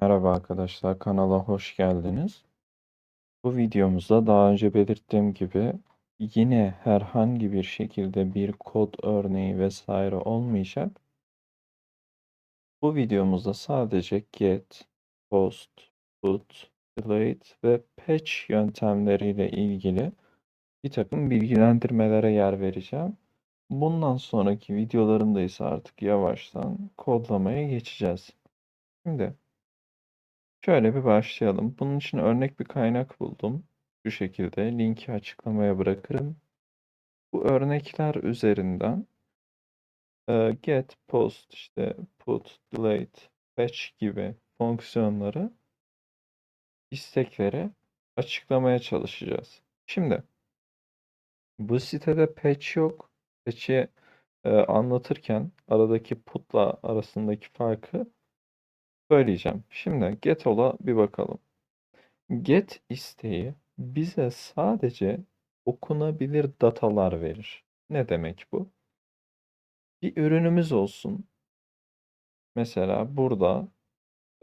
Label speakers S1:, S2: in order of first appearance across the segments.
S1: Merhaba arkadaşlar, kanala hoş geldiniz. Bu videomuzda daha önce belirttiğim gibi yine herhangi bir şekilde bir kod örneği vesaire olmayacak. Bu videomuzda sadece get, post, put, delete ve patch yöntemleriyle ilgili bir takım bilgilendirmelere yer vereceğim. Bundan sonraki videolarımda ise artık yavaştan kodlamaya geçeceğiz. Şimdi Şöyle bir başlayalım. Bunun için örnek bir kaynak buldum. Şu şekilde linki açıklamaya bırakırım. Bu örnekler üzerinden e, get, post, işte put, delete, fetch gibi fonksiyonları istekleri açıklamaya çalışacağız. Şimdi bu sitede patch yok. Patch'i e, anlatırken aradaki put'la arasındaki farkı söyleyeceğim. Şimdi get ola bir bakalım. Get isteği bize sadece okunabilir datalar verir. Ne demek bu? Bir ürünümüz olsun. Mesela burada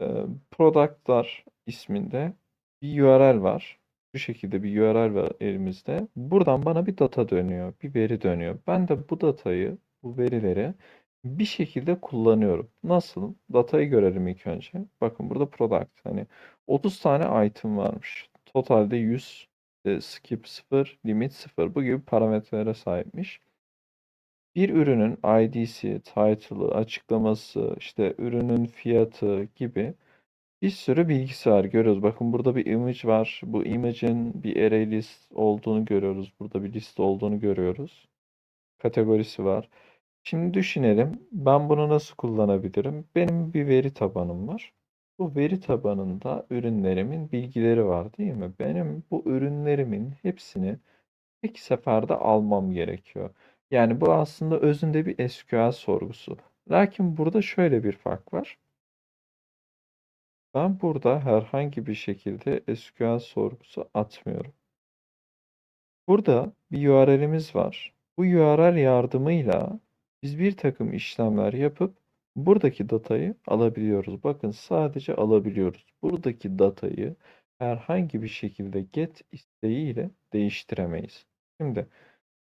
S1: e, productlar isminde bir URL var. Bu şekilde bir URL var elimizde. Buradan bana bir data dönüyor, bir veri dönüyor. Ben de bu datayı, bu verileri bir şekilde kullanıyorum. Nasıl? Datayı görelim ilk önce. Bakın burada product. Hani 30 tane item varmış. Totalde 100, e, skip 0, limit 0. Bu gibi parametrelere sahipmiş. Bir ürünün ID'si, title'ı, açıklaması, işte ürünün fiyatı gibi bir sürü bilgisi var. Görüyoruz. Bakın burada bir image var. Bu image'in bir array list olduğunu görüyoruz. Burada bir liste olduğunu görüyoruz. Kategorisi var. Şimdi düşünelim. Ben bunu nasıl kullanabilirim? Benim bir veri tabanım var. Bu veri tabanında ürünlerimin bilgileri var değil mi? Benim bu ürünlerimin hepsini tek seferde almam gerekiyor. Yani bu aslında özünde bir SQL sorgusu. Lakin burada şöyle bir fark var. Ben burada herhangi bir şekilde SQL sorgusu atmıyorum. Burada bir URL'imiz var. Bu URL yardımıyla biz bir takım işlemler yapıp buradaki datayı alabiliyoruz. Bakın sadece alabiliyoruz. Buradaki datayı herhangi bir şekilde get isteğiyle değiştiremeyiz. Şimdi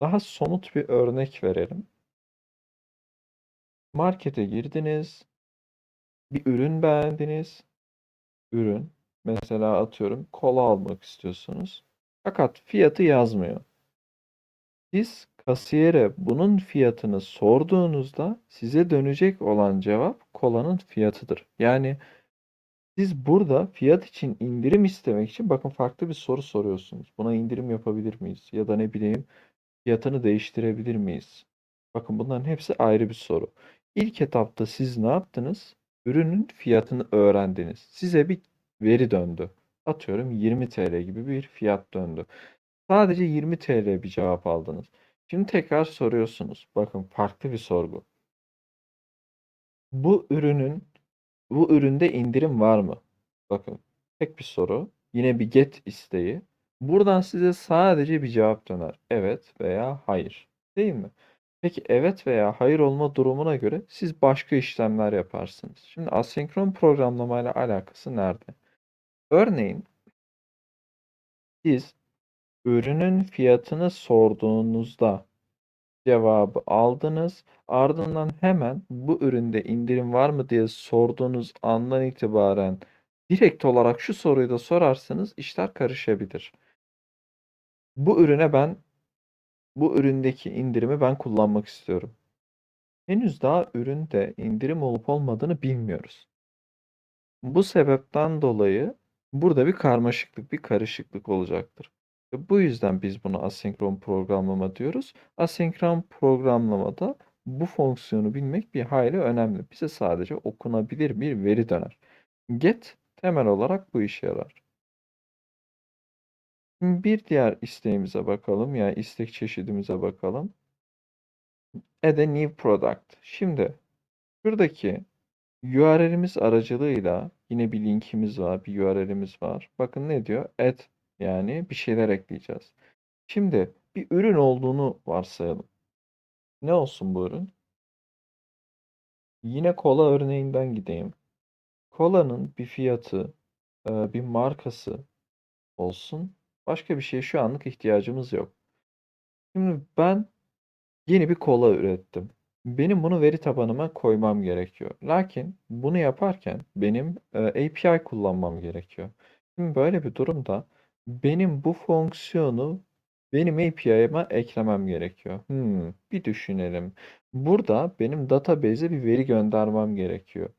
S1: daha somut bir örnek verelim. Markete girdiniz. Bir ürün beğendiniz. Ürün mesela atıyorum kola almak istiyorsunuz. Fakat fiyatı yazmıyor. Siz kasiyere bunun fiyatını sorduğunuzda size dönecek olan cevap kolanın fiyatıdır. Yani siz burada fiyat için indirim istemek için bakın farklı bir soru soruyorsunuz. Buna indirim yapabilir miyiz? Ya da ne bileyim fiyatını değiştirebilir miyiz? Bakın bunların hepsi ayrı bir soru. İlk etapta siz ne yaptınız? Ürünün fiyatını öğrendiniz. Size bir veri döndü. Atıyorum 20 TL gibi bir fiyat döndü. Sadece 20 TL bir cevap aldınız. Şimdi tekrar soruyorsunuz. Bakın farklı bir sorgu. Bu ürünün bu üründe indirim var mı? Bakın tek bir soru. Yine bir get isteği. Buradan size sadece bir cevap döner. Evet veya hayır. Değil mi? Peki evet veya hayır olma durumuna göre siz başka işlemler yaparsınız. Şimdi asenkron programlamayla alakası nerede? Örneğin siz ürünün fiyatını sorduğunuzda cevabı aldınız. Ardından hemen bu üründe indirim var mı diye sorduğunuz andan itibaren direkt olarak şu soruyu da sorarsanız işler karışabilir. Bu ürüne ben bu üründeki indirimi ben kullanmak istiyorum. Henüz daha üründe indirim olup olmadığını bilmiyoruz. Bu sebepten dolayı burada bir karmaşıklık, bir karışıklık olacaktır. Bu yüzden biz buna asenkron programlama diyoruz. Asenkron programlamada bu fonksiyonu bilmek bir hayli önemli. Bize sadece okunabilir bir veri döner. Get temel olarak bu işe yarar. Bir diğer isteğimize bakalım. Yani istek çeşidimize bakalım. Add a new product. Şimdi şuradaki URL'imiz aracılığıyla yine bir linkimiz var, bir URL'imiz var. Bakın ne diyor? Add yani bir şeyler ekleyeceğiz. Şimdi bir ürün olduğunu varsayalım. Ne olsun bu ürün? Yine kola örneğinden gideyim. kolanın bir fiyatı, bir markası olsun. Başka bir şeye şu anlık ihtiyacımız yok. Şimdi ben yeni bir kola ürettim. Benim bunu veri tabanıma koymam gerekiyor. Lakin bunu yaparken benim API kullanmam gerekiyor. Şimdi böyle bir durumda benim bu fonksiyonu benim API'ma eklemem gerekiyor. Hmm, bir düşünelim. Burada benim database'e bir veri göndermem gerekiyor.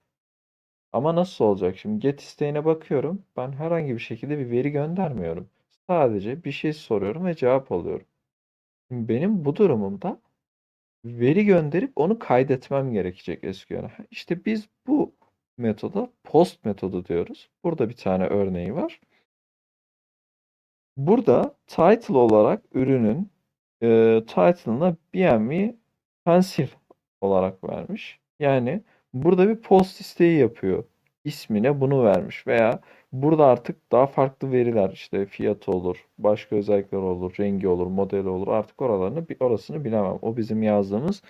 S1: Ama nasıl olacak? Şimdi get isteğine bakıyorum. Ben herhangi bir şekilde bir veri göndermiyorum. Sadece bir şey soruyorum ve cevap alıyorum. Şimdi benim bu durumumda veri gönderip onu kaydetmem gerekecek SQL'e. İşte biz bu metoda post metodu diyoruz. Burada bir tane örneği var. Burada title olarak ürünün e, title'ına BMV pencil olarak vermiş. Yani burada bir post isteği yapıyor. İsmine bunu vermiş veya burada artık daha farklı veriler işte fiyatı olur, başka özellikler olur, rengi olur, modeli olur. Artık oralarını orasını bilemem. O bizim yazdığımız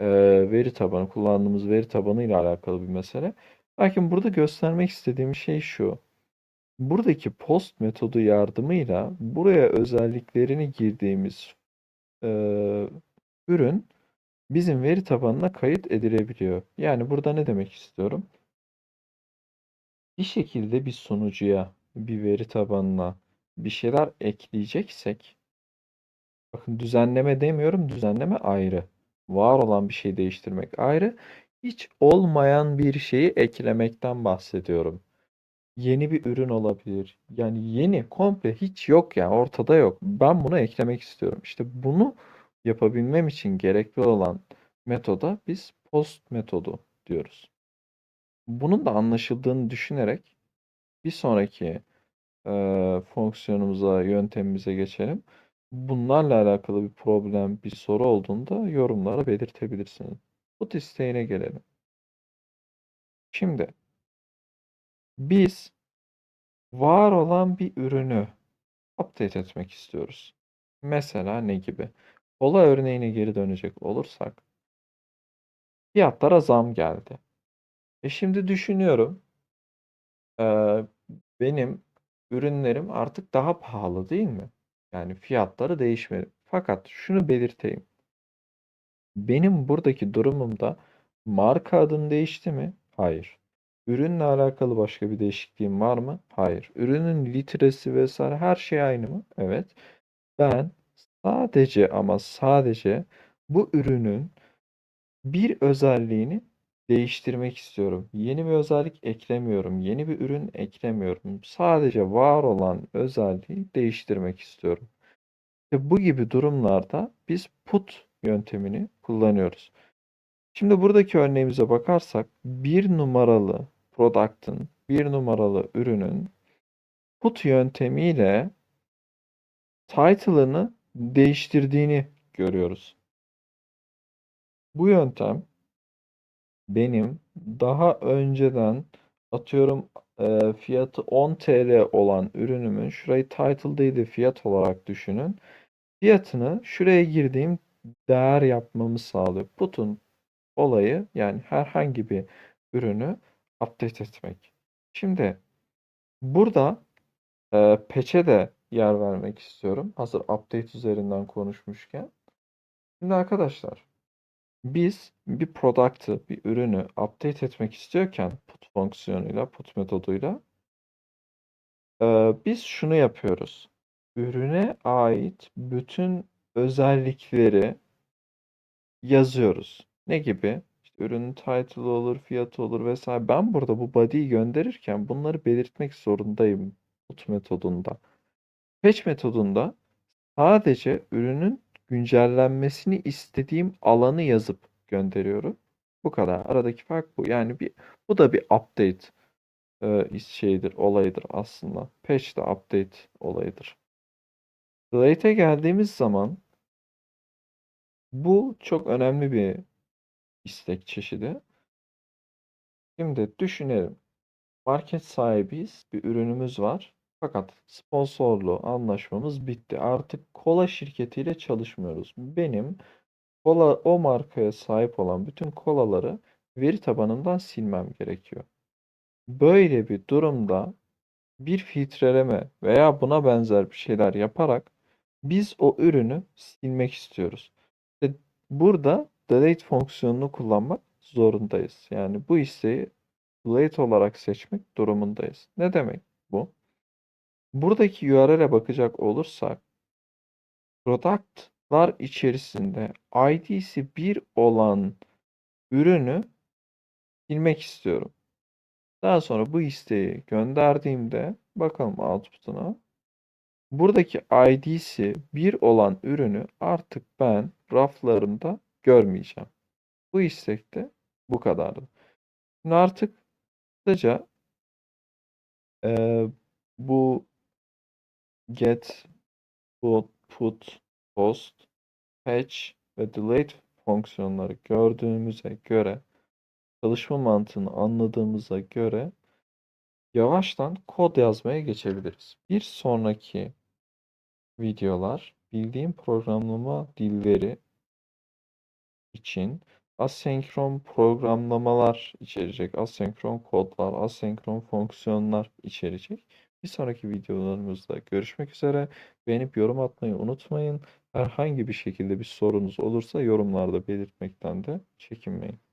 S1: e, veri tabanı, kullandığımız veri tabanı ile alakalı bir mesele. Lakin burada göstermek istediğim şey şu. Buradaki post metodu yardımıyla buraya özelliklerini girdiğimiz e, ürün bizim veri tabanına kayıt edilebiliyor. Yani burada ne demek istiyorum? Bir şekilde bir sunucuya, bir veri tabanına bir şeyler ekleyeceksek bakın düzenleme demiyorum, düzenleme ayrı. Var olan bir şey değiştirmek ayrı. Hiç olmayan bir şeyi eklemekten bahsediyorum. Yeni bir ürün olabilir. Yani yeni, komple hiç yok yani ortada yok. Ben bunu eklemek istiyorum. İşte bunu yapabilmem için gerekli olan metoda biz post metodu diyoruz. Bunun da anlaşıldığını düşünerek bir sonraki e, fonksiyonumuza, yöntemimize geçelim. Bunlarla alakalı bir problem, bir soru olduğunda yorumlara belirtebilirsiniz. Bu isteğine gelelim. Şimdi biz var olan bir ürünü update etmek istiyoruz. Mesela ne gibi? Kola örneğine geri dönecek olursak fiyatlara zam geldi. E şimdi düşünüyorum benim ürünlerim artık daha pahalı değil mi? Yani fiyatları değişmedi. Fakat şunu belirteyim. Benim buradaki durumumda marka adım değişti mi? Hayır. Ürünle alakalı başka bir değişikliğim var mı? Hayır. Ürünün litresi vesaire her şey aynı mı? Evet. Ben sadece ama sadece bu ürünün bir özelliğini değiştirmek istiyorum. Yeni bir özellik eklemiyorum. Yeni bir ürün eklemiyorum. Sadece var olan özelliği değiştirmek istiyorum. İşte bu gibi durumlarda biz put yöntemini kullanıyoruz. Şimdi buradaki örneğimize bakarsak bir numaralı product'ın, bir numaralı ürünün put yöntemiyle title'ını değiştirdiğini görüyoruz. Bu yöntem benim daha önceden atıyorum e, fiyatı 10 TL olan ürünümün şurayı title değil de fiyat olarak düşünün. Fiyatını şuraya girdiğim değer yapmamı sağlıyor. Put'un olayı yani herhangi bir ürünü update etmek. Şimdi burada e, patch'e de yer vermek istiyorum. Hazır update üzerinden konuşmuşken. Şimdi arkadaşlar biz bir product'ı, bir ürünü update etmek istiyorken put fonksiyonuyla, put metoduyla e, biz şunu yapıyoruz. Ürüne ait bütün özellikleri yazıyoruz. Ne gibi? Ürünün title olur, fiyatı olur vesaire. Ben burada bu body'yi gönderirken bunları belirtmek zorundayım put metodunda. Fetch metodunda sadece ürünün güncellenmesini istediğim alanı yazıp gönderiyorum. Bu kadar. Aradaki fark bu. Yani bir bu da bir update e, şeydir, olayıdır aslında. Patch de update olayıdır. Slate'e geldiğimiz zaman bu çok önemli bir istek çeşidi. Şimdi düşünelim. Market sahibiyiz. Bir ürünümüz var. Fakat sponsorlu anlaşmamız bitti. Artık kola şirketiyle çalışmıyoruz. Benim kola o markaya sahip olan bütün kolaları veri tabanından silmem gerekiyor. Böyle bir durumda bir filtreleme veya buna benzer bir şeyler yaparak biz o ürünü silmek istiyoruz. İşte burada delete fonksiyonunu kullanmak zorundayız. Yani bu isteği delete olarak seçmek durumundayız. Ne demek bu? Buradaki URL'e bakacak olursak product'lar içerisinde ID'si 1 olan ürünü silmek istiyorum. Daha sonra bu isteği gönderdiğimde bakalım output'una. Buradaki ID'si 1 olan ürünü artık ben raflarımda görmeyeceğim. Bu istekte bu kadardı. Şimdi artık kısaca eee, bu get, put, put, post, patch ve delete fonksiyonları gördüğümüze göre çalışma mantığını anladığımıza göre yavaştan kod yazmaya geçebiliriz. Bir sonraki videolar bildiğim programlama dilleri için asenkron programlamalar içerecek, asenkron kodlar, asenkron fonksiyonlar içerecek. Bir sonraki videolarımızda görüşmek üzere. Beğenip yorum atmayı unutmayın. Herhangi bir şekilde bir sorunuz olursa yorumlarda belirtmekten de çekinmeyin.